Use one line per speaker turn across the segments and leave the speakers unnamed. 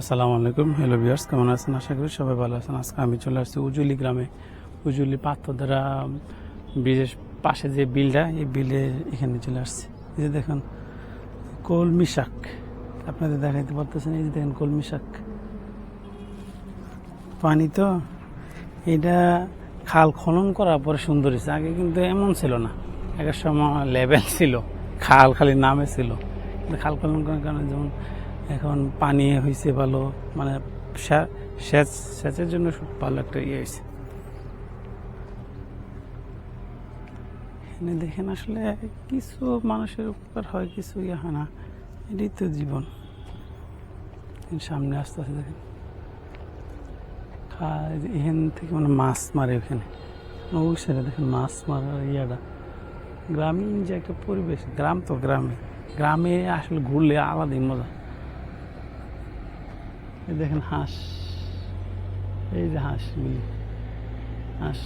আসসালামু আলাইকুম। Hello viewers কেমন আছেন? আশা করি সবাই ভালো আছেন। আজকে আমি চলে আসছি উজুলি গ্রামে। উজুলি পাত্রধারা ব্রিজের পাশে যে বিলটা, এই বিলে এখানে চলে আসছে। এই যে দেখুন, কলমি শাক। আপনাদের দেখাইতে পারতেছেন, এই যে দেখেন, কলমি শাক। পানি তো, এটা খাল খনন করার পরে সুন্দর হয়েছে। আগে কিন্তু এমন ছিল না। এক সময় লেভেল ছিল, খাল খালি নামে ছিল। খাল খনন করার কারণে যেমন এখন পানি হয়েছে ভালো মানে সেচ, সেচের জন্য ভালো একটা ইয়ে হয়েছে এখানে দেখেন আসলে কিছু মানুষের উপকার হয়, কিছু ইয়ে হয় না। এটাই তো জীবন। সামনে আস্তে আস্তে দেখেন। এখান থেকে মানে মাছ মারে ওখানে। সাইডে দেখেন মাছ মারার ইয়াটা। গ্রামীণ যে একটা পরিবেশ, গ্রাম তো গ্রামে। গ্রামে আসলে ঘুরলে আলাদাই মজা। এই দেখেন হাঁস, এই যে হাঁস হাঁস,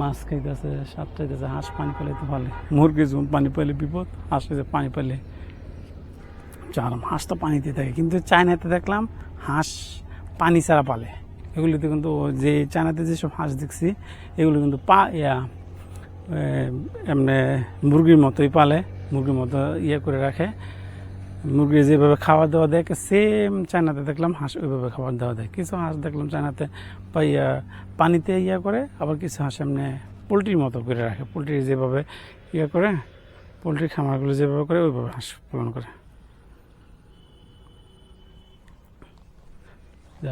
মাছ খাইতেছে, সাপ খাইতেছে হাঁস পানি পেলে তো ভালো মুরগি যখন পানি পেলে বিপদ, হাঁস যে পানি পেলে চারাম। হাঁস তো পানিতে থাকে, কিন্তু চায়নাতে দেখলাম হাঁস পানি ছাড়া পালে। এগুলিতে কিন্তু যে চায়নাতে যেসব হাঁস দেখছি, এগুলো কিন্তু পা, ইয়া এমনি মুরগির মতোই পালে, মুরগির মতো ইয়ে করে রাখে। মুরগি যেভাবে খাওয়া দাওয়া দেয় সেম চায়নাতে দেখলাম হাঁস ওইভাবে খাবার দাওয়া দেয়। কিছু হাঁস দেখলাম চায়নাতে বা ইয়া পানিতে ইয়া করে, আবার কিছু হাঁস এমনি পোলট্রির মতো করে রাখে। পোলট্রি যেভাবে ইয়ে করে পোলট্রির খামারগুলো যেভাবে করে, ওইভাবে হাঁস পালন করে।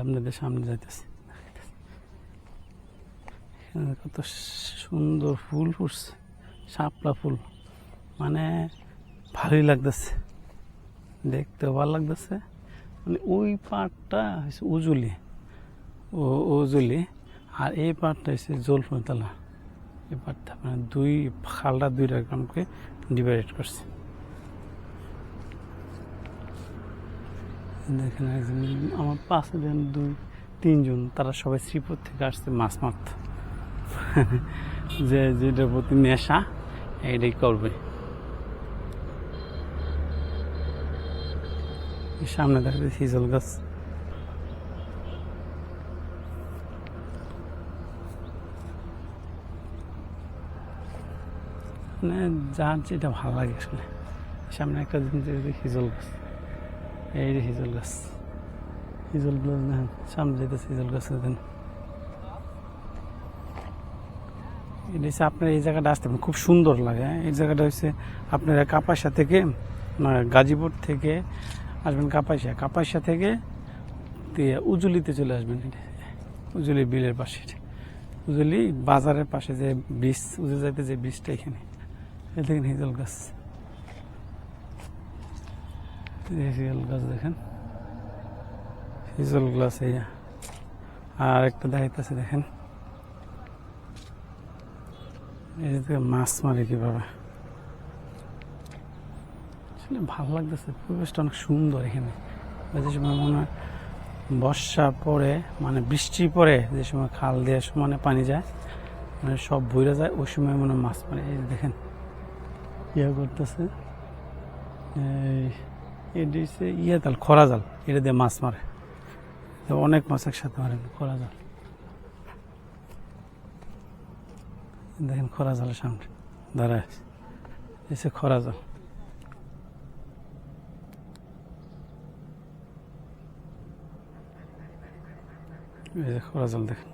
আপনাদের সামনে যাইতেছে। কত সুন্দর ফুল ফুটছে, শাপলা ফুল। মানে ভালোই লাগতেছে। দেখতেও ভালো লাগতেছে। মানে ওই পাটটা হচ্ছে উজুলি। ও, উজুলি। আর এই পাটটা হচ্ছে জলফতলা এই পাটটা মানে দুই খালটা দুই রকমকে ডিভাইড করছে। দেখেন একজন, আমার পাশে দেন দুই, তিনজন, তারা সবাই শ্রীপুর থেকে আসছে মাছ মারতে। যে, যেটার প্রতি নেশা এটাই করবে। সামনে দেখা যাচ্ছে হিজল গাছ। মানে যার যেটা ভালো লাগে আসলে। সামনে একটা হিজল গাছ। এই যে হিজল গাছ। হিজল গাছ দেখেন সামনে যেতেছে হিজল গাছ দেখেন এটা হচ্ছে আপনার এই জায়গাটা আসতে খুব সুন্দর লাগে হ্যাঁ। এই জায়গাটা হচ্ছে আপনার কাপাসা থেকে না, গাজীপুর থেকে আসবেন কাপাসিয়া। কাপাসিয়া থেকে উজুলিতে চলে আসবেন। উজুলি বিলের পাশে। উজুলি বাজারের পাশে যে ব্রিজ উজু যাইতে যে ব্রিজটা এখানে। দেখেন হিজল গাছ। হিজল গাছ দেখেন। হিজল গাছ আর একটা দেখাইতেছে, দেখেন। এই মাছ মারে কীভাবে। আসলে ভালো লাগতেছে। পরিবেশটা অনেক সুন্দর এখানে। যে সময় মনে হয় বর্ষা পরে মানে বৃষ্টি পরে যে সময় খাল দিয়ে সমানে পানি যায় মানে সব বইরা যায়, ওই সময় মনে মাছ মারে। এই দেখেন, ইয়া করতেছে। এটা হচ্ছে ইয়ে জাল খরা জাল। এটা দিয়ে মাছ মারে। অনেক মাছ একসাথে মারে, খরা জাল। দেখেন খরা জালের সামনে দাঁড়ায়। এসে খরা জাল। এই যে খরা জাল দেখেন